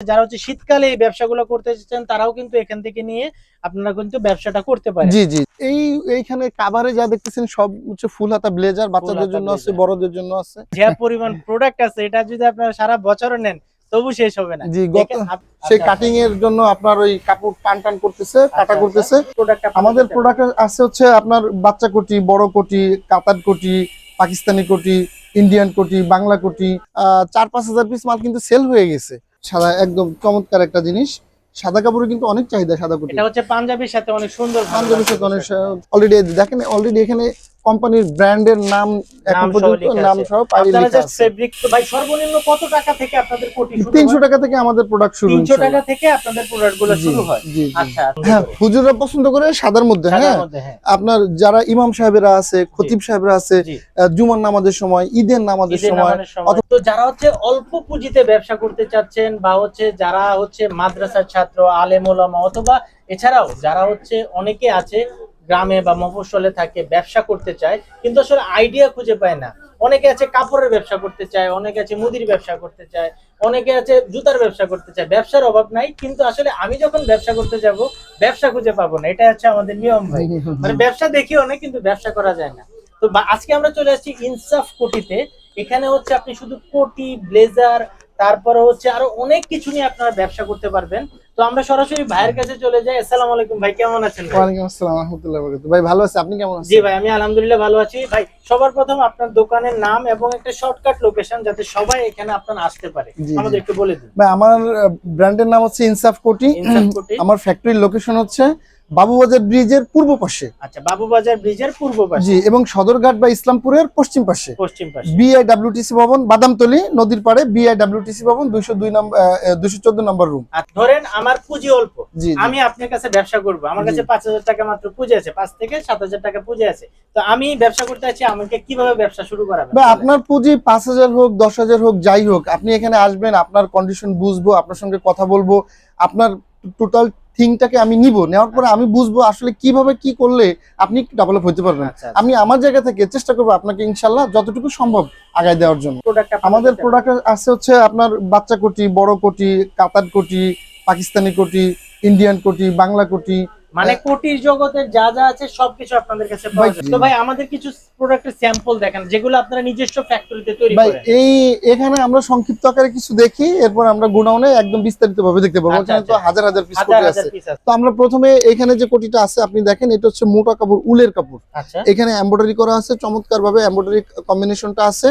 যারা হচ্ছে শীতকালে এই ব্যবসাগুলো করতে চাচ্ছেন তারাও কিন্তু এখান থেকে নিয়ে আপনারা কিন্তু ব্যবসাটা করতে পারেন। জি জি। এই এইখানে কাভারে যা দেখতেছেন সব হচ্ছে ফুল হাতা ব্লেজার বাচ্চাদের জন্য আছে বড়দের জন্য আছে। যে পরিমাণ প্রোডাক্ট আছে এটা যদি আপনারা সারা বছর নেন তবু শেষ হবে না। জি গত সেই কাটিং এর জন্য আপনার ওই কাপড় টান টান করতেছে আচ্ছা, কাটা করতেছে। প্রোডাক্ট আমাদের প্রোডাক্ট আছে হচ্ছে আপনার বাচ্চা কোটি বড় কোটি কাতার কোটি পাকিস্তানি কোটি ইন্ডিয়ান কোটি বাংলা কোটি আহ, চার পাঁচ হাজার পিস মাল কিন্তু সেল হয়ে গেছে। সাদা একদম চমৎকার একটা জিনিস। সাদা কাপড় কিন্তু অনেক চাহিদা সাদা কুটি এটা হচ্ছে পাঞ্জাবির সাথে অনেক সুন্দর পাঞ্জাবির সাথে অনেক অলরেডি দেখেন অলরেডি এখানে কোম্পানির ব্র্যান্ডের নাম এখন পর্যন্ত নাম সহ লেখা আছে। ফেব্রিক তো ভাই সর্বনিম্ন কত টাকা থেকে আপনাদের কোটি শুরু তিনশো হয়? টাকা থেকে আমাদের প্রোডাক্ট শুরু 300 টাকা থেকে আপনাদের প্রোডাক্টগুলো শুরু হয়। জি। আচ্ছা হ্যাঁ হুজুররা পছন্দ করে সাদার মধ্যে হ্যাঁ? হ্যাঁ। আপনার যারা ইমাম সাহেবেরা আছে খতিব সাহেবরা আছে জুমার নামাজের সময় ঈদের নামাজের সময় নামাজের সময়। তো যারা হচ্ছে অল্প পুঁজিতে ব্যবসা করতে চাচ্ছেন বা হচ্ছে যারা হচ্ছে মাদ্রাসার ছাত্র আলেম ওলামা অথবা এছাড়াও যারা হচ্ছে অনেকে আছে গ্রামে বা মফস্বলে থাকে, ব্যবসা করতে চায়, কিন্তু আসলে আইডিয়া খুঁজে পায় না। অনেকে আছে কাপড়ের ব্যবসা করতে চায়, অনেকে আছে মুদির ব্যবসা করতে চায়, অনেকে আছে জুতার ব্যবসা করতে চায়। ব্যবসার অভাব নাই, কিন্তু আসলে আমি যখন ব্যবসা করতে যাব, ব্যবসা খুঁজে পাবো না। এটা হচ্ছে আমাদের নিয়ম ভাই। মানে ব্যবসা দেখিও না, কিন্তু ব্যবসা করা যায় না। তো আজকে আমরা চলে আসছি ইনসাফ কোটিতে। এখানে হচ্ছে আপনি শুধু কোটি, ব্লেজার, তারপরে হচ্ছে আরও অনেক কিছু নিয়ে আপনারা ব্যবসা করতে পারবেন। তো আমরা সরাসরি ভাইয়ের কাছে চলে যাই। আসসালামু আলাইকুম ভাই কেমন আছেন ওয়ালাইকুম আসসালাম রহমতুল্লাহ বরকাতুহু। ভাই ভালো আছে? আপনি কেমন আছেন? জি ভাই আমি আলহামদুলিল্লাহ ভালো আছি। ভাই সবার প্রথম আপনার দোকানের নাম এবং একটা শর্টকাট লোকেশন যাতে সবাই এখানে আপনারা আসতে পারে। আমাদের একটু বলে দিন। ভাই আমার ব্র্যান্ডের নাম হচ্ছে ইনসাফ কোটি। ইনসাফ কোটি। আমার ফ্যাক্টরির লোকেশন হচ্ছে বাবুবাজার ব্রিজের পূর্ব পাশে। আচ্ছা বাবুবাজার ব্রিজের পূর্ব পাশে। জি এবং সদরঘাট বা ইসলামপুরের পশ্চিম পাশে। পশ্চিম পাশে। বিআইডব্লিউটিসি ভবন বাদামতলি নদীর পাড়ে বিআইডব্লিউটিসি ভবন দুইশো দুই নম্বর দুইশো চোদ্দ নম্বর রুম ধরেন আমার পুঁজি অল্প। আমি আপনার কাছে ব্যবসা করব। আমার কাছে জি। পাঁচ হাজার টাকা মাত্র পুঁজি আছে পাঁচ থেকে সাত হাজার টাকা পুঁজি আছে। তো আমি ব্যবসা করতে আছি আমাকে কীভাবে ব্যবসা শুরু করাবেন? বা আপনার পুঁজি পাঁচ হাজার হোক দশ হাজার হোক যাই হোক আপনি এখানে আসবেন আপনার কন্ডিশন বুঝব আপনার সঙ্গে কথা বলব আপনার টোটাল থিংটাকে আমি নিব। নেওয়ার পরে আমি বুঝব আসলে কীভাবে কি করলে আপনি ডেভেলপ হতে পারবেন। আচ্ছা আমি আমার জায়গা থেকে চেষ্টা করব আপনাকে ইনশাল্লাহ যতটুকু সম্ভব আগায় দেওয়ার জন্য। আমাদের প্রোডাক্ট আছে। হচ্ছে আপনার বাচ্চা কোটি বড় কোটি কাতার কোটি পাকিস্তানি কোটি ইন্ডিয়ান কোটি বাংলা কোটি মানে কোটির জগতের যা যা আছে সবকিছু আপনাদের কাছে পাওয়া যায়। তো ভাই আমাদের কিছু প্রোডাক্টের স্যাম্পল দেখেন যেগুলো আপনারা নিজস্ব ফ্যাক্টরিতে তৈরি ভাই এই এখানে আমরা সংক্ষিপ্ত আকারে কিছু দেখি এরপর আমরা গুণাউনে একদম বিস্তারিত ভাবে দেখতে পাবো। আচ্ছা, এখানে তো আচ্ছা। হাজার হাজার পিস কোটি আছে। তো আমরা প্রথমে এখানে যে কোটিটা আছে আপনি দেখেন এটা হচ্ছে মোটা কাপড় উলের কাপড়। আচ্ছা। এখানে এমব্রয়ডারি করা আছে চমৎকার ভাবে এমব্রয়ডারি কম্বিনেশনটা আছে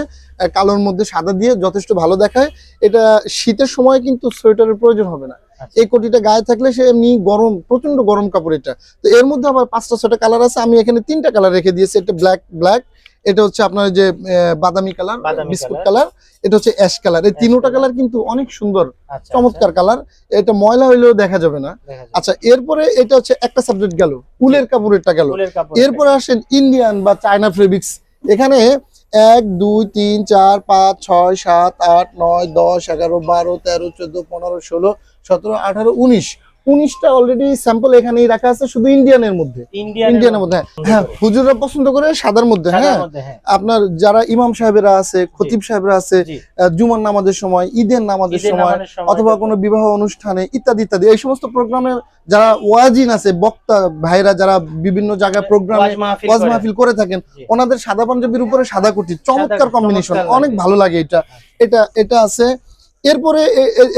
কালোর মধ্যে সাদা দিয়ে যথেষ্ট ভালো দেখায়। এটা শীতের সময় কিন্তু সোয়েটারের প্রয়োজন হবে না। আচ্ছা। এই কোটিটা গায়ে থাকলে সে এমনি গরম প্রচণ্ড গরম কাপড় এটা। তো এর মধ্যে আবার পাঁচটা ছটা কালার আছে আমি এখানে তিনটা কালার রেখে দিয়েছি এটা ব্ল্যাক ব্ল্যাক এটা হচ্ছে আপনার যে বাদামি কালার বিস্কুট কালার এটা হচ্ছে অ্যাশ কালার এই তিনোটা কালার কিন্তু অনেক সুন্দর আচ্ছা চমৎকার কালার এটা ময়লা হইলেও দেখা যাবে না। আচ্ছা এরপরে এটা হচ্ছে একটা সাবজেক্ট গেল উলের কাপড়েরটা গেল। এরপরে আসেন ইন্ডিয়ান বা চায়না ফেব্রিক্স এখানে এক দুই তিন চার পাঁচ ছয় সাত আট নয় দশ এগারো বারো তেরো চোদ্দ পনেরো ষোলো সতেরো আঠারো উনিশ। উনিশটা অলরেডি স্যাম্পল এখানেই রাখা আছে শুধু ইন্ডিয়ানের মধ্যে। ইন্ডিয়ান ইন্ডিয়ানের মধ্যে। হ্যাঁ। হ্যাঁ হুজুররা পছন্দ করে সাদার মধ্যে হ্যাঁ। হ্যাঁ। আপনার যারা ইমাম সাহেবেরা আছে খতিব সাহেবরা আছে জুমার নামাজের সময় ঈদের নামাজের সময় অথবা কোনো বিবাহ অনুষ্ঠানে ইত্যাদি ইত্যাদি। এই সমস্ত প্রোগ্রামে যারা ওয়াজিন আছে বক্তা ভাইরা যারা বিভিন্ন জায়গায় প্রোগ্রামে ওয়াজ মাহফিল করে। থাকেন ওনাদের সাদা পাঞ্জাবির উপরে সাদা চমৎকার চমৎকার কম্বিনেশন অনেক ভালো লাগে এটা। এটা এটা আছে এরপরে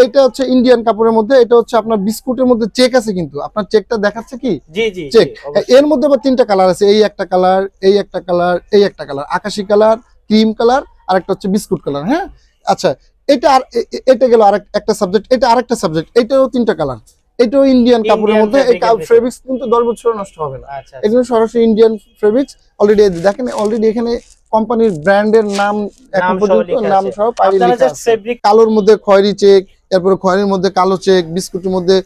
এটা হচ্ছে ইন্ডিয়ান কাপড়ের মধ্যে এটা হচ্ছে আপনার বিস্কুটের মধ্যে চেক আছে কিন্তু। আপনার চেকটা দেখাচ্ছে কি? চেক এর মধ্যে আবার তিনটা কালার আছে এই একটা কালার এই একটা কালার এই একটা কালার আকাশি কালার ক্রিম কালার আর একটা হচ্ছে বিস্কুট কালার হ্যাঁ? আচ্ছা এটা আর এটা গেল আরেক একটা সাবজেক্ট এটা আরেকটা সাবজেক্ট এটাও তিনটা কালার এটাও ইন্ডিয়ান কাপড়ের মধ্যে এই ফেব্রিক্স কিন্তু দশ বছর নষ্ট হবে না। আচ্ছা আচ্ছা। এগুলো সরাসরি ইন্ডিয়ান ফেব্রিক্স অলরেডি দেখেন অলরেডি এখানে কোম্পানির ব্র্যান্ডের নাম এখন পর্যন্ত নাম। সহ কালোর মধ্যে খয়েরি চেক এরপরে খয়েরির মধ্যে কালো চেক বিস্কুটের মধ্যে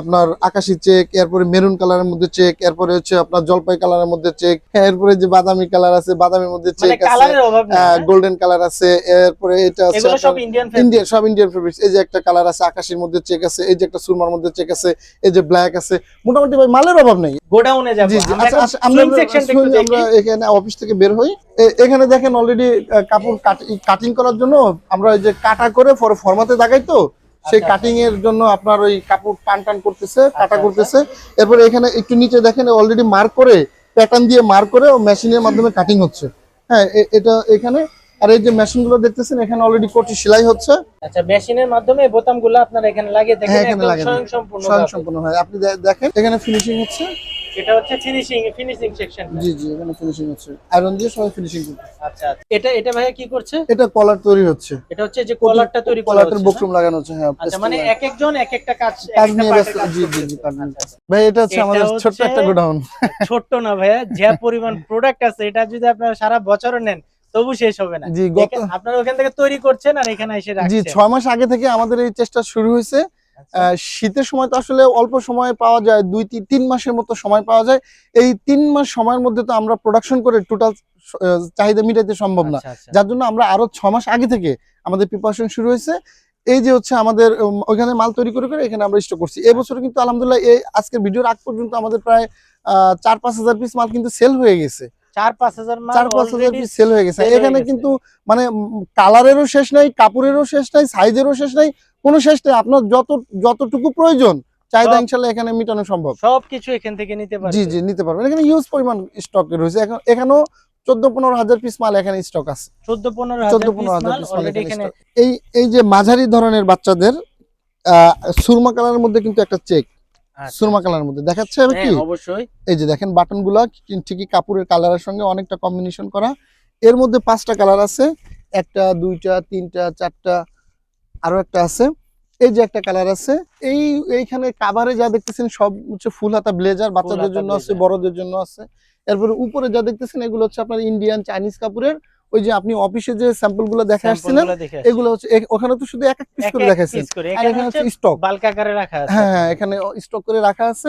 আপনার আকাশি চেক এরপরে মেরুন কালারের মধ্যে চেক এরপরে হচ্ছে আপনার জলপাই কালারের মধ্যে চেক এরপরে যে বাদামি কালার আছে বাদামির মধ্যে মানে চেক আছে নেই হ্যাঁ? গোল্ডেন কালার আছে এরপরে এটা আছে ইন্ডিয়ান সব ইন্ডিয়ান ফেব্রিক্স এই যে একটা কালার আছে আকাশের মধ্যে চেক আছে এই যে একটা সুরমার মধ্যে চেক আছে এই যে ব্ল্যাক আছে মোটামুটি ভাই মালের অভাব নেই। গোডাউনে যাব। আমরা আচ্ছা এখন আচ্ছা, এখানে অফিস থেকে বের হই। এখানে দেখেন অলরেডি কাপড় কাটিং করার জন্য আমরা যে কাটা করে পরে ফরমাতে দাগাই তো সেই আচ্ছা। কাটিং এর জন্য আপনার ওই কাপড় টান টান করতেছে কাটা আচ্ছা। করতেছে এরপরে এখানে একটু নিচে দেখেন অলরেডি মার্ক করে প্যাটার্ন দিয়ে মার্ক করে মেশিনের মাধ্যমে কাটিং হচ্ছে হ্যাঁ এটা এখানে আর এই যে মেশিনগুলো দেখতেছেন এখানে অলরেডি কোটি সেলাই হচ্ছে আচ্ছা মেশিনের মাধ্যমে বোতামগুলো আপনারা এখানে লাগিয়ে দেখেন হ্যাঁ, এখানে একদম লাগিয়ে স্বয়ং দেখেন। সম্পূর্ণ সম্পূর্ণ হয় আপনি দেখেন এখানে ফিনিশিং হচ্ছে এটা হচ্ছে ফিনিশিং ফিনিশিং সেকশন জি জি এখানে ফিনিশিং হচ্ছে। আয়রন দিয়ে সবাই ফিনিশিং করছে আচ্ছা আচ্ছা। এটা এটা ভাইয়া কি করছে? এটা কলার তৈরি হচ্ছে। এটা হচ্ছে যে কলারটা তৈরি করা কলারটার বক্রম লাগানো হচ্ছে হ্যাঁ আচ্ছা মানে এক একজন এক একটা কাজ কাজ নিয়ে ব্যস্ত জি জি জি আচ্ছা, আচ্ছা। ভাই এটা হচ্ছে আমাদের ছোট্ট একটা গোডাউন ছোট্ট না ভাইয়া যে পরিমাণ প্রোডাক্ট আছে এটা যদি আপনারা সারা বছর নেন তবু শেষ হবে না। জি আপনারা ওখান থেকে তৈরি করছেন আর এখানে এসে জি রাখছেন। ছয় মাস আগে থেকে আমাদের এই চেষ্টা শুরু হয়েছে। শীতের সময় তো আসলে অল্প সময় পাওয়া যায় দুই তিন তিন মাসের মতো সময় পাওয়া যায়। এই তিন মাস সময়ের মধ্যে তো আমরা প্রোডাকশন করে টোটাল চাহিদা মিটাইতে সম্ভব না। আচ্ছা, আচ্ছা। যার জন্য আমরা আরও ছ মাস আগে থেকে আমাদের প্রিপারেশন শুরু হয়েছে। এই যে হচ্ছে আমাদের ওইখানে মাল তৈরি করে করে এখানে আমরা স্টক করছি। এবছর কিন্তু আলহামদুলিল্লাহ এই আজকের ভিডিওর আগ পর্যন্ত আমাদের প্রায় আহ, চার পাঁচ হাজার পিস মাল কিন্তু সেল হয়ে গেছে। চার পাঁচ হাজার চার পাঁচ হাজার পিস সেল হয়ে গেছে। এখানে কিন্তু মানে কালারেরও শেষ নাই কাপড়েরও শেষ নাই সাইজেরও শেষ নাই কোনো শেষ নেই। আপনার যত যতটুকু প্রয়োজন চাহিদা ইনশাল্লাহ এখানে মেটানো সম্ভব। সবকিছু এখান থেকে নিতে পারবে জি জি নিতে পারবেন। এখানে হিউজ পরিমাণ স্টক রয়েছে। এখন এখানেও চোদ্দ পনেরো হাজার পিস মাল এখানে স্টক আছে। চোদ্দ পনেরো চোদ্দ পনেরো হাজার পিস মাল এখানে এই এই যে মাঝারি ধরনের বাচ্চাদের আহ, সুরমা কালারের মধ্যে কিন্তু একটা চেক সুরমা কালার মধ্যে। দেখাচ্ছে কি হ্যাঁ, অবশ্যই। এই যে দেখেন বাটনগুলা ঠিকই কাপড়ের কালারের সঙ্গে অনেকটা কম্বিনেশন করা। এর মধ্যে পাঁচটা কালার আছে। একটা দুইটা তিনটা চারটা আরও একটা আছে। এই যে একটা কালার আছে। এই এইখানে কাভারে যা দেখতেছেন সব হচ্ছে ফুল হাতা ব্লেজার বাচ্চাদের জন্য আছে বড়দের জন্য আছে। এরপরে উপরে যা দেখতেছেন এগুলো হচ্ছে আপনার ইন্ডিয়ান চাইনিজ কাপড়ের ওই যে আপনি অফিসে যে স্যাম্পলগুলো দেখে আসছিলেন এগুলো হচ্ছে ওখানে তো শুধু এক এক পিস করে দেখাচ্ছেন আর এখানে হচ্ছে স্টক বাল্ক আকারে রাখা আছে। হ্যাঁ হ্যাঁ এখানে স্টক করে রাখা আছে।